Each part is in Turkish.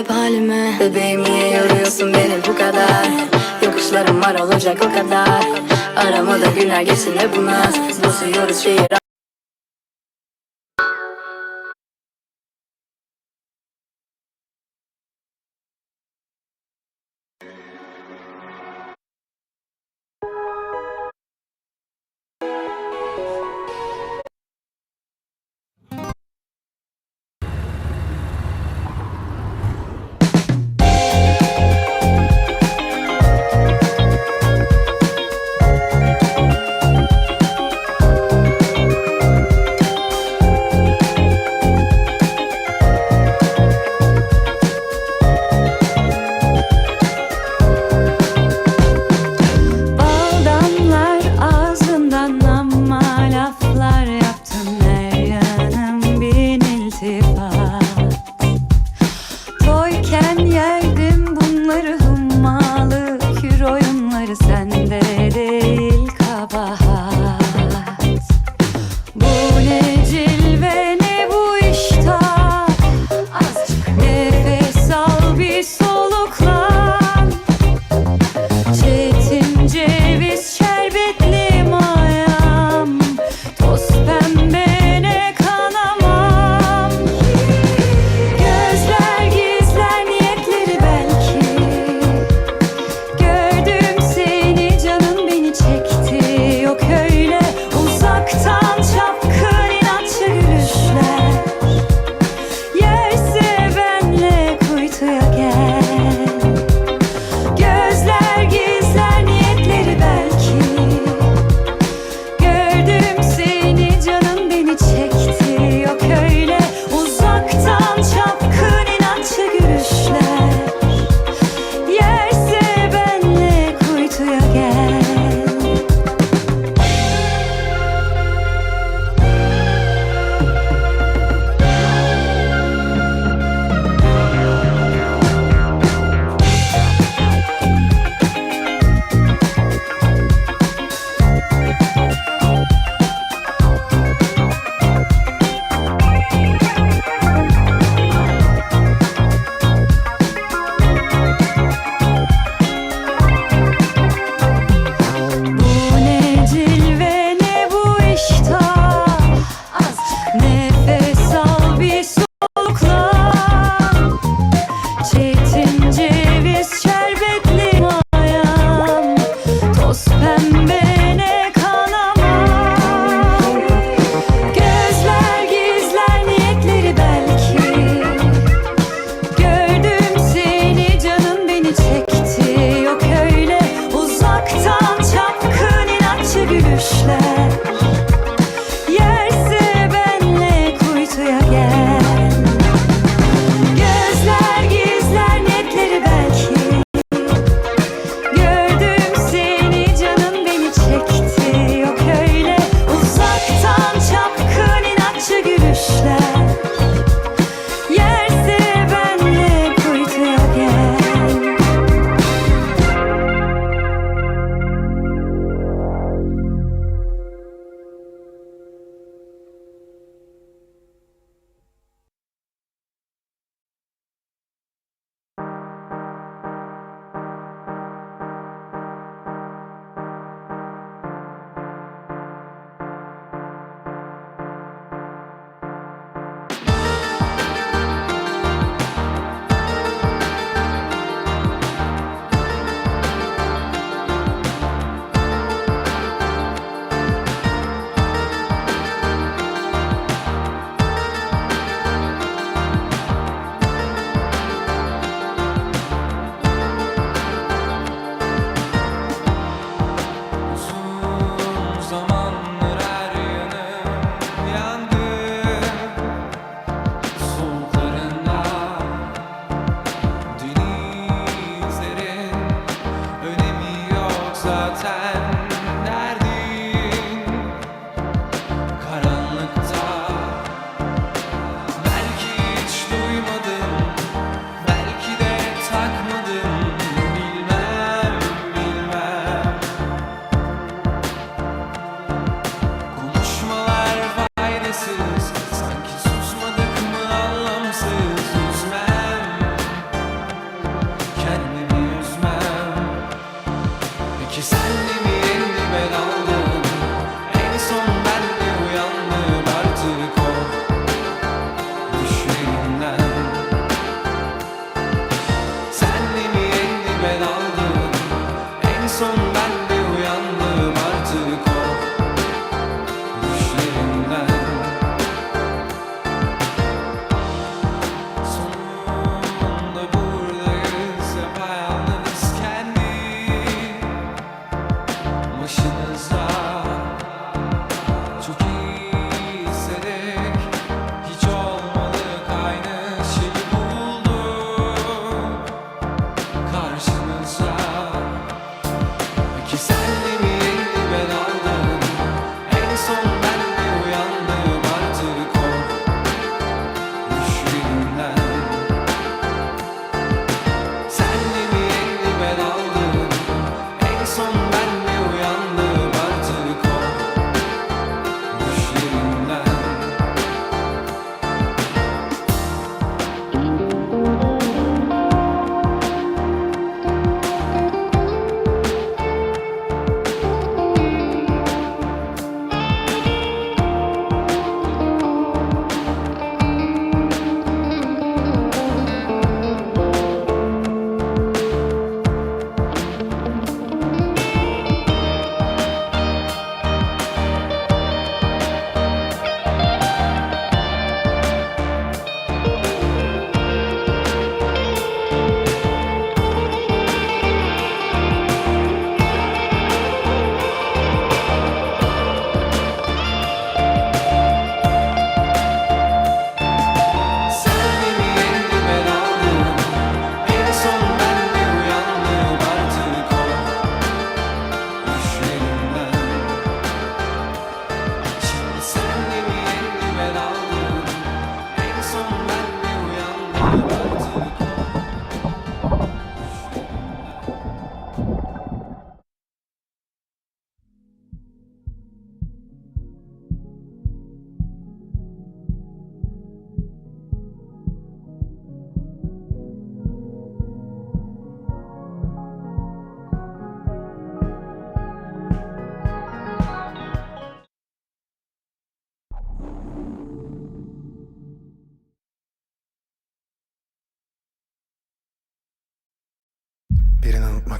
hep halime Bebeğim niye yoruyorsun beni bu kadar? Yokuşlarım var olacak o kadar. Aramada günler geçsin hep bu naz. Bozuyoruz şehir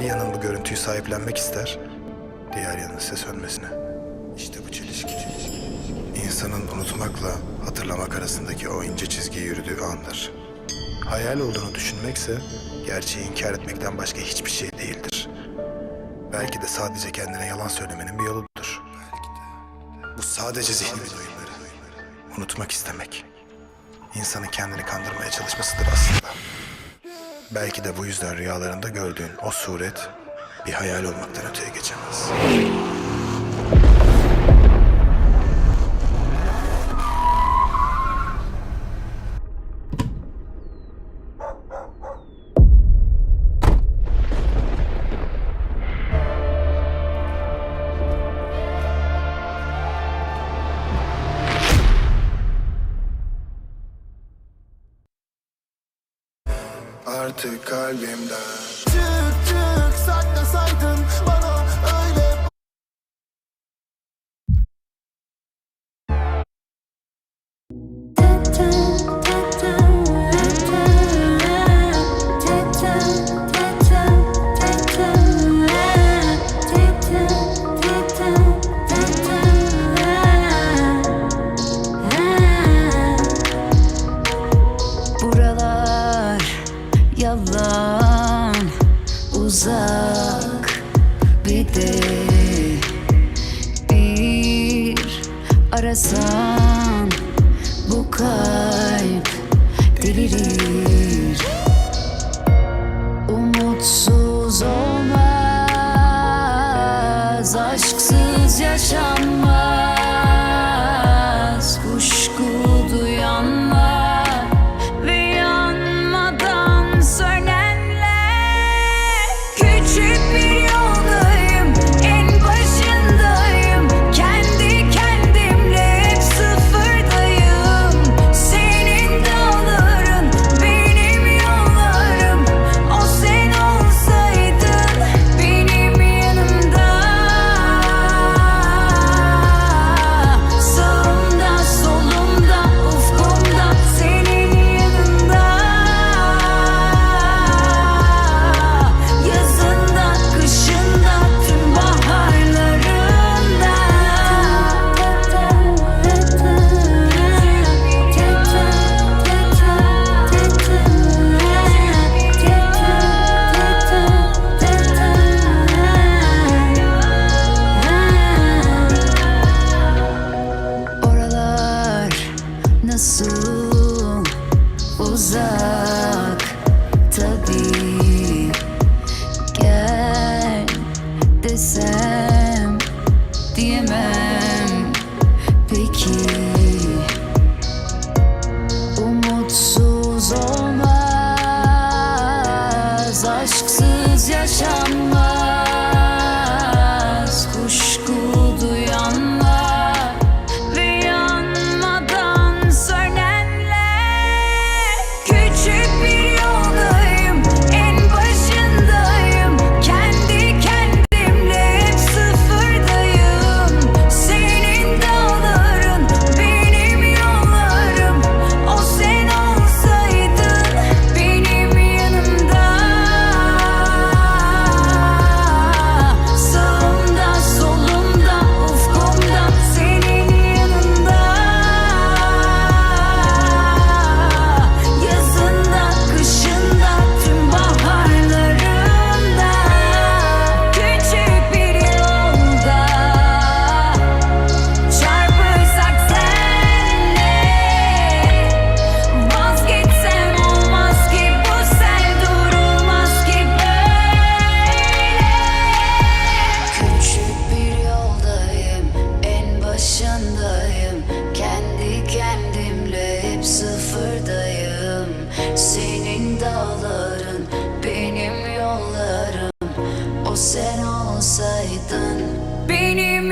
Bir yanın bu görüntüyü sahiplenmek ister, diğer yanın ise sönmesine. İşte bu çelişki. İnsanın unutmakla hatırlamak arasındaki o ince çizgiyi yürüdüğü andır. Hayal olduğunu düşünmekse gerçeği inkar etmekten başka hiçbir şey değildir. Belki de sadece kendine yalan söylemenin bir yoludur. Bu sadece zihni duyumları. Unutmak istemek. İnsanın kendini kandırmaya çalışmasıdır aslında. Belki de bu yüzden rüyalarında gördüğün o suret bir hayal olmaktan öteye geçemez. Olmaz aşksız yaşanmaz kuşku so sen olsaydın. Benim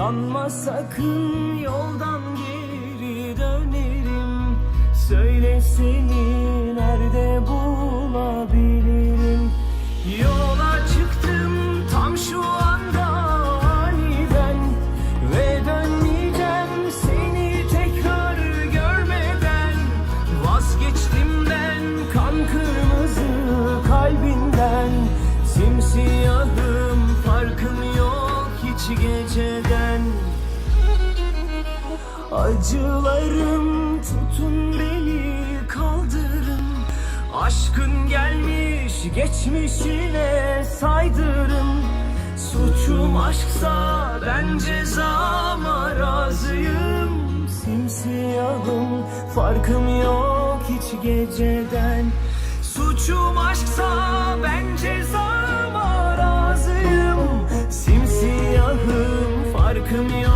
Sanma sakın yoldan geri dönerim. Söyle seni nerede bulabilirim? Yola Acılarım tutun beni kaldırın. Aşkın gelmiş geçmişine saydırın. Suçum aşksa ben cezama razıyım. Simsiyahım farkım yok hiç geceden. Suçum aşksa ben cezama razıyım. Simsiyahım farkım yok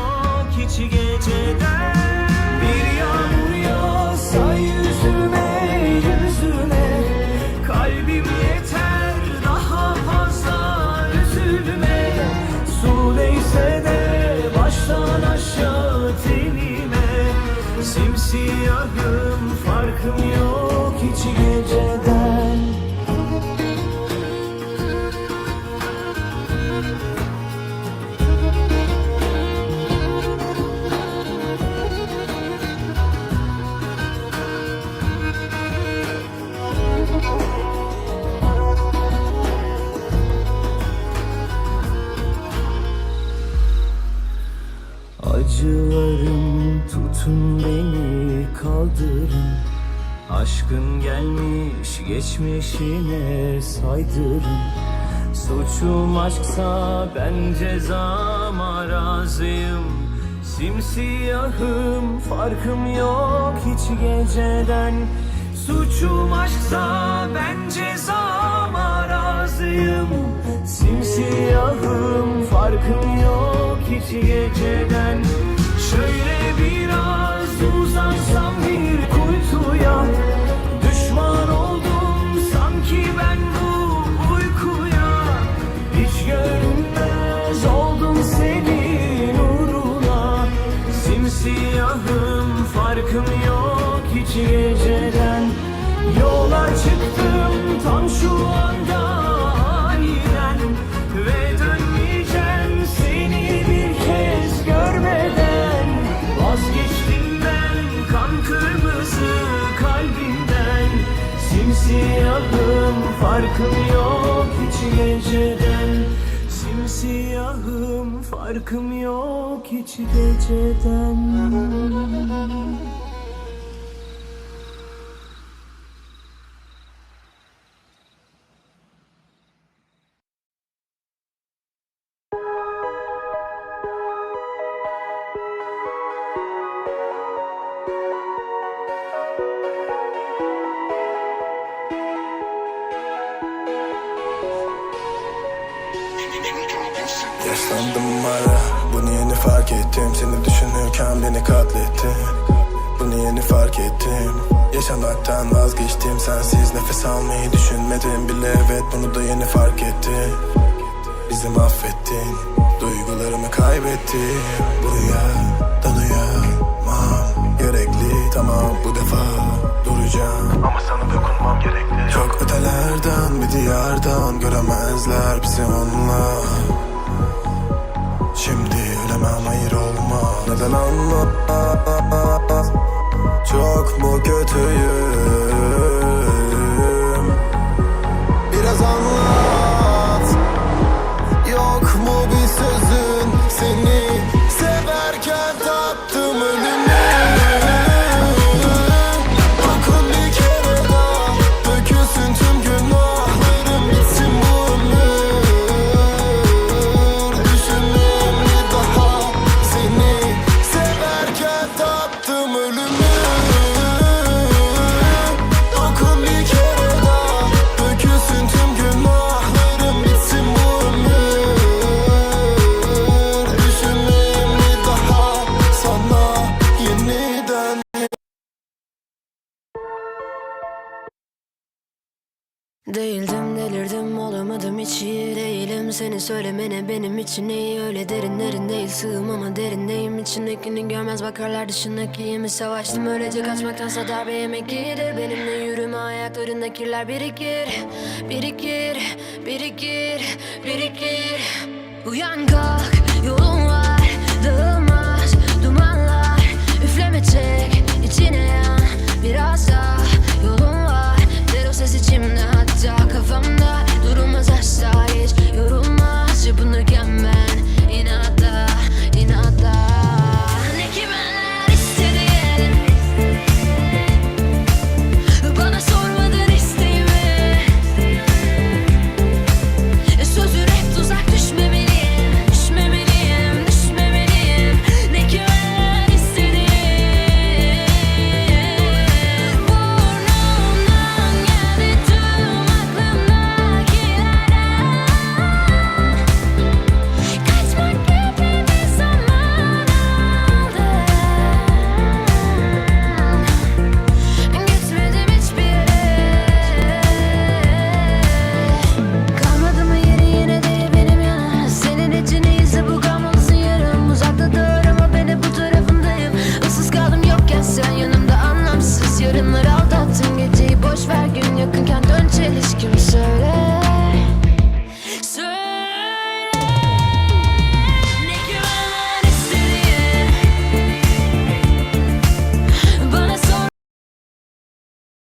geçmişine saydırın. Suçum aşksa ben cezama razıyım Simsiyahım farkım yok hiç geceden. Suçum aşksa ben cezama razıyım Simsiyahım farkım yok hiç geceden. Şöyle biraz uzansam bir kuytuya farkım yok hiç geceden. Yola çıktım tam şu anda aniden Ve dönmeyeceğim seni bir kez görmeden. Vazgeçtim ben kan kırmızı kalbimden Simsiyahım farkım yok hiç geceden. Simsiyahım farkım yok hiç geceden. Fark ettim. Seni düşünürken beni katlettin. Bunu yeni fark ettim. Yaşamaktan vazgeçtim. Sensiz nefes almayı düşünmedim bile. Evet bunu da yeni fark ettim Bizi mahvettin. Duygularımı kaybettim Buraya dalayamam Gerekli tamam bu defa duracağım. Ama sana dokunmam gerekli. Çok ötelerden bir diyardan Göremezler bizi onunla Şimdi ölemem hayır olma. Neden anlamaz Çok mu kötüyüm? Biraz anlat söylemene benim için iyi. Öyle derinlerin değil Sığım ama derindeyim. İçindekini görmez bakarlar dışındakiyimi Savaştım. Öylece kaçmaktansa darbe yemek iyidir. Benimle yürüme ayaklarında kirler birikir. Birikir, birikir, birikir. Uyan kalk yolun var. Dağılmaz